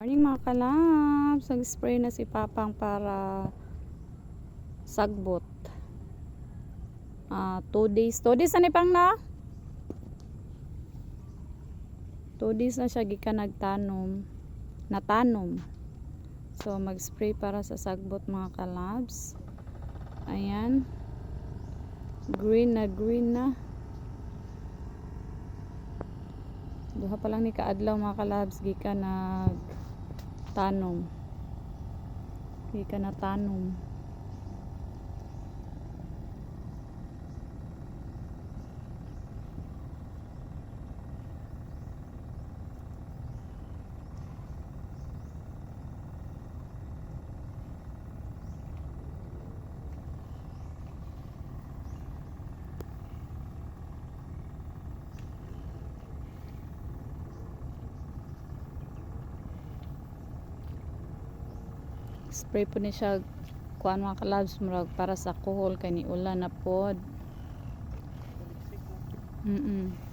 Morning mga kalabs. Nag-spray na si Papang para sagbot. Ah, two days. Two days na ni Pang na? Two days na siya gika nagtanom. Natanom. So, mag-spray para sa sagbot mga kalabs. Ayan. Green na green na. Duha pa lang ni kaadlaw mga kalabs gika nag tanom. Gika na tanom. Spray po ni siya kuan mga kalabs murag para sa kuhol kay ni ulan na pod. Mm